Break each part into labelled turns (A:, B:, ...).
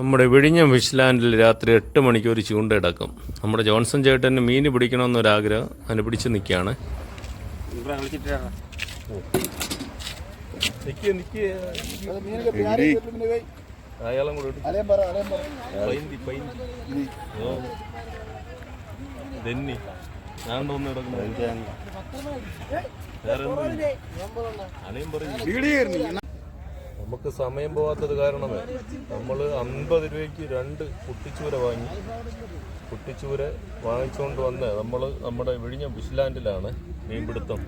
A: നമ്മുടെ വിഴിഞ്ഞം വിഷ്ലാൻഡിൽ രാത്രി എട്ട് മണിക്ക് ഒരു ചൂണ്ട ഇടക്കും. നമ്മുടെ ജോൺസൺ ചേട്ടന് മീൻ പിടിക്കണമെന്നൊരാഗ്രഹം അതിന് പിടിച്ച് നിൽക്കുകയാണ്. അലയും പറയും. നമുക്ക് സമയം പോകാത്തത് കാരണമേ നമ്മൾ അൻപത് രൂപയ്ക്ക് രണ്ട് കുട്ടിച്ചൂര വാങ്ങി. കുട്ടിച്ചൂര വാങ്ങിച്ചുകൊണ്ട് വന്ന് നമ്മൾ നമ്മുടെ വിഴിഞ്ഞ ഫിഷ്ലാൻഡിലാണ് മീൻപിടുത്തം.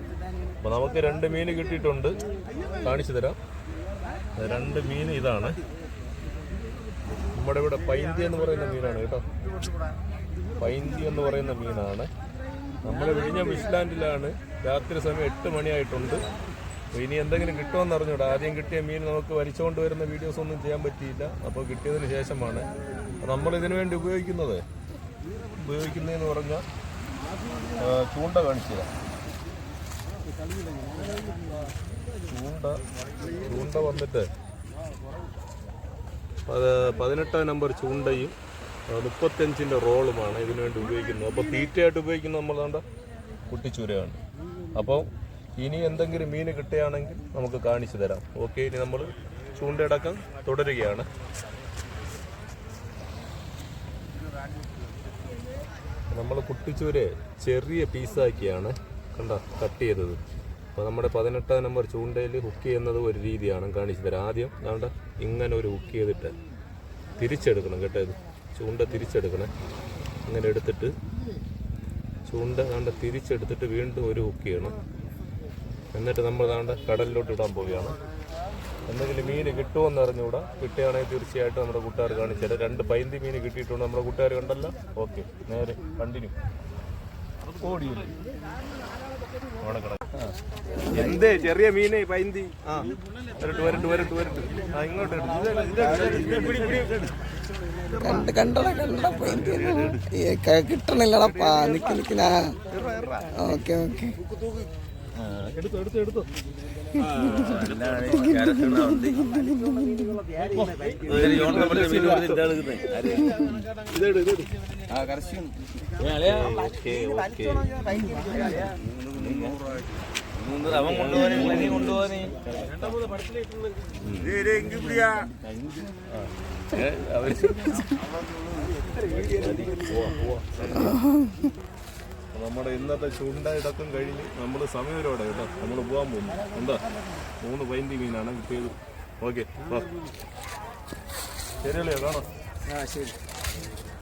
A: അപ്പോൾ നമുക്ക് രണ്ട് മീൻ കിട്ടിയിട്ടുണ്ട്. കാണിച്ചു തരാം. രണ്ട് മീൻ ഇതാണ്. നമ്മുടെ ഇവിടെ പൈന്തി എന്ന് പറയുന്ന മീനാണ് കേട്ടോ. പൈന്തി എന്ന് പറയുന്ന മീനാണ്. നമ്മുടെ വിഴിഞ്ഞ ഫിഷ്ലാൻഡിലാണ് രാത്രി സമയം എട്ട് മണിയായിട്ടുണ്ട്. ഇനി എന്തെങ്കിലും കിട്ടുമെന്ന് അറിഞ്ഞൂടാ. ആദ്യം കിട്ടിയ മീൻ നമുക്ക് വലിച്ചുകൊണ്ട് വരുന്ന വീഡിയോസ് ഒന്നും ചെയ്യാൻ പറ്റിയില്ല. അപ്പോൾ കിട്ടിയതിന് ശേഷമാണ്. നമ്മൾ ഇതിനു വേണ്ടി ഉപയോഗിക്കുന്നത്? ഉപയോഗിക്കുന്നതെന്ന് പറഞ്ഞാൽ ചൂണ്ട കാണിച്ചു ചൂണ്ട ചൂണ്ട വന്നിട്ട് പതിനെട്ടാം നമ്പർ ചൂണ്ടയും മുപ്പത്തഞ്ചിന്റെ റോളുമാണ് ഇതിനു വേണ്ടി ഉപയോഗിക്കുന്നത്. അപ്പോൾ തീറ്റയായിട്ട് ഉപയോഗിക്കുന്നത് നമ്മൾ കണ്ട കുട്ടിച്ചൂരയാണ്. അപ്പോൾ ഇനി എന്തെങ്കിലും മീൻ കിട്ടുകയാണെങ്കിൽ നമുക്ക് കാണിച്ചു തരാം. ഓക്കെ ഇനി നമ്മൾ ചൂണ്ടയടക്കം തുടരുകയാണ്. നമ്മൾ കുട്ടിച്ചൂര് ചെറിയ പീസാക്കിയാണ് കണ്ട കട്ട് ചെയ്തത്. അപ്പോൾ നമ്മുടെ പതിനെട്ടാം നമ്പർ ചൂണ്ടയിൽ ഹുക്ക് ചെയ്യുന്നത് ഒരു രീതിയാണ് കാണിച്ചു തരാം. ആദ്യം കണ്ട ഇങ്ങനെ ഒരു ഹുക്ക് ചെയ്തിട്ട് തിരിച്ചെടുക്കണം കേട്ടോ ഇത്. ചൂണ്ട തിരിച്ചെടുക്കണം. ഇങ്ങനെ എടുത്തിട്ട് ചൂണ്ട കണ്ട തിരിച്ചെടുത്തിട്ട് വീണ്ടും ഒരു ഹുക്ക് ചെയ്യണം. എന്നിട്ട് നമ്മൾ താണ്ട് കടലിലോട്ട് ഇടാൻ പോവുകയാണ്. എന്തെങ്കിലും മീൻ കിട്ടുമെന്ന് അറിഞ്ഞുകൂടാ കിട്ടുകയാണെങ്കിൽ തീർച്ചയായിട്ടും നമ്മുടെ കൂട്ടുകാർ കാണിച്ചത് രണ്ട് പൈന്തി മീൻ കിട്ടിയിട്ടുണ്ട് നമ്മുടെ കൂട്ടുകാർ കണ്ടല്ലോ. ഓക്കെ നേരെ കണ്ടിന്യൂ. എന്തേ ചെറിയ മീനെ പൈന്തി? ആ വരട്ട് വരട്ട് വരട്ട് വരട്ട്. ആ ഇങ്ങോട്ട്.
B: കണ്ട് കണ്ടടാ കണ്ടടാ പൈന്തി കിട്ടണില്ലടാ നിക്ക് നിക്കിനാ ഓക്കെ ഓക്കെ.
A: എടുത്തോ എടുത്തോ എടുത്തോ
C: അവൻ കൊണ്ടുപോകാനേ നീ കൊണ്ടുപോകാനേ
A: അവർ പോവാ, പോവാ. നമ്മുടെ ഇന്നത്തെ ചുണ്ട ഇടക്കം കഴിഞ്ഞ് നമ്മൾ സമയരോടെ കേട്ടോ. നമ്മൾ പോകാൻ പോകുന്നു. എന്താ? മൂന്ന് പൈന്റി മീനാണ് കിട്ടിയത്. ഓക്കെ ശരിയല്ലേ കാണാം.
B: ആ ശരി.